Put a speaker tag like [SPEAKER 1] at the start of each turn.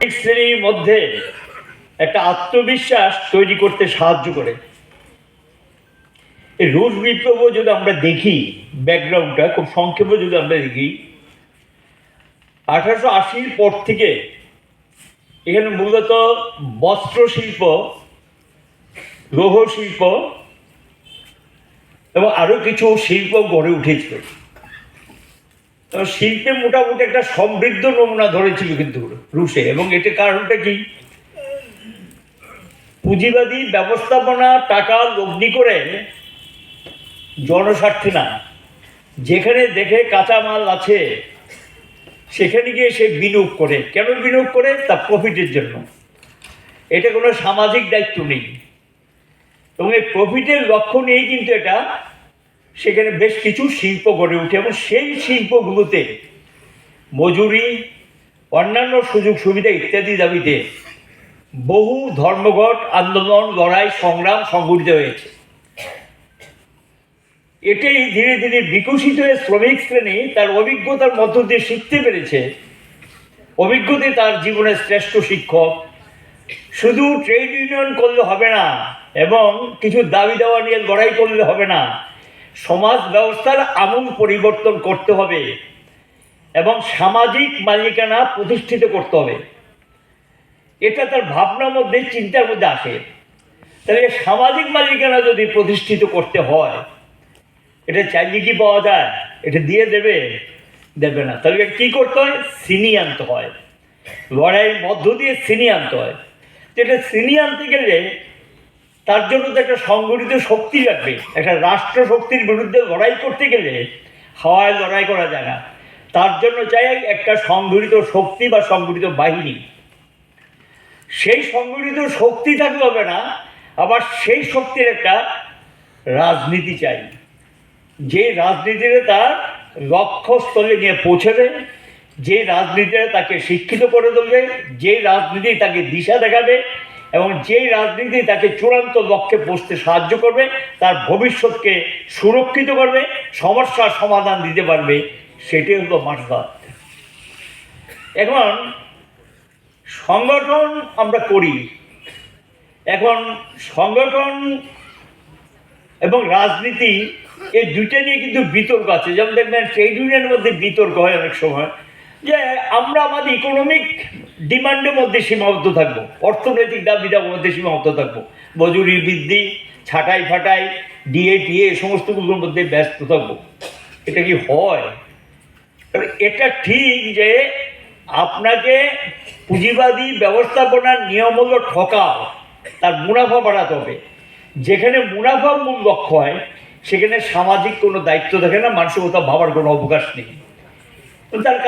[SPEAKER 1] শ্রেণির মধ্যে একটা আত্মবিশ্বাস তৈরি করতে সাহায্য করে। রুশ বিপ্লব যদি আমরা দেখি, ব্যাকগ্রাউন্ডটা খুব সংক্ষেপে যদি আমরা দেখি, আঠারোশো আশির পর থেকে এখানে মূলত বস্ত্র শিল্প লৌহ শিল্প এবং আরও কিছু শিল্প গড়ে উঠেছিল। শিল্পে মোটামুটি একটা সমৃদ্ধ নমুনা ধরেছিল কিন্তু রুশে, এবং এটার কারণটা কি? পুঁজিবাদী ব্যবস্থাপনা টাকা লগ্নি করে জনস্বার্থে না। যেখানে দেখে কাঁচামাল আছে, সেখানে গিয়ে সে বিনিয়োগ করে। কেন বিনিয়োগ করে? তা প্রফিটের জন্য। এটা কোনো সামাজিক দায়িত্ব নেই। এবং এই প্রফিটের লক্ষ্য নিয়েই কিন্তু এটা সেখানে বেশ কিছু শিল্প গড়ে ওঠে এবং সেই শিল্পগুলোতে মজুরি, অন্যান্য সুযোগ সুবিধা ইত্যাদি দাবিতে বহু ধর্মঘট, আন্দোলন, লড়াই, সংগ্রাম সংঘটিত হয়েছে। এটাই ধীরে ধীরে বিকশিত হয়ে শ্রমিক শ্রেণি তার অভিজ্ঞতার মধ্য দিয়ে শিখতে পেরেছে। অভিজ্ঞতাই তার জীবনের শ্রেষ্ঠ শিক্ষক। শুধু ট্রেড ইউনিয়ন করলে হবে না, এবং কিছু দাবি দেওয়া নিয়ে লড়াই করলে হবে না। সমাজ ব্যবস্থার আমূল পরিবর্তন করতে হবে এবং সামাজিক মালিকানা প্রতিষ্ঠিত করতে হবে। এটা তার ভাবনার মধ্যে, চিন্তার মধ্যে আসে। তাহলে সামাজিক মালিকানা যদি প্রতিষ্ঠিত করতে হয়, এটা চাইলে কি পাওয়া যায়? এটা দিয়ে দেবে? দেবে না। তাহলে কি করতে হয়? সিনি আনতে হয়। লড়াইয়ের মধ্য দিয়ে সিনি আনতে হয়। তো এটা সিনি আনতে গেলে তার জন্য তো একটা সংগঠিত শক্তি লাগবে। একটা রাষ্ট্র শক্তির বিরুদ্ধে লড়াই করতে গেলে হাওয়ায় লড়াই করা যায় না। তার জন্য চাই একটা সংগঠিত শক্তি বা সংগঠিত বাহিনী। সেই সংগঠিত শক্তি থাকলে হবে না, আবার সেই শক্তির একটা রাজনীতি চাই। যে রাজনীতিতে তার লক্ষ্যস্থলে নিয়ে পৌঁছবে, যে রাজনীতিটা তাকে শিক্ষিত করে তুলবে, যে রাজনীতি তাকে দিশা দেখাবে এবং যেই রাজনীতি তাকে চূড়ান্ত লক্ষ্যে পৌঁছতে সাহায্য করবে, তার ভবিষ্যৎকে সুরক্ষিত করবে, সমস্যার সমাধান দিতে পারবে, সেটাই হলো মাঠবাদ এখন সংগঠন আমরা করি। এখন সংগঠন এবং রাজনীতি এই দুইটা নিয়ে কিন্তু বিতর্ক আছে। যেমন দেখবেন ট্রেড ইউনিয়নের মধ্যে বিতর্ক হয় অনেক সময়, যে আমরা আমাদের ইকোনমিক ডিমান্ডের মধ্যে সীমাবদ্ধ থাকব। অর্থনৈতিক দাবি দাবার মধ্যে সীমাবদ্ধ থাকব। মজুরি বৃদ্ধি, ছাটাই ফাটাই, ডিএ, টিএ, এই সমস্তগুলোর মধ্যে ব্যস্ত থাকব। এটা কি হয়? এটা ঠিক যে আপনাকে পুঁজিবাদী ব্যবস্থাপনার নিয়ম হলো ঠকাও, তার মুনাফা বাড়াতে হবে। যেখানে মুনাফা মূল লক্ষ্য হয়, সেখানে সামাজিক কোনো দায়িত্ব থাকে না কোথাও ভাবার কোনো অবকাশ নেই। তার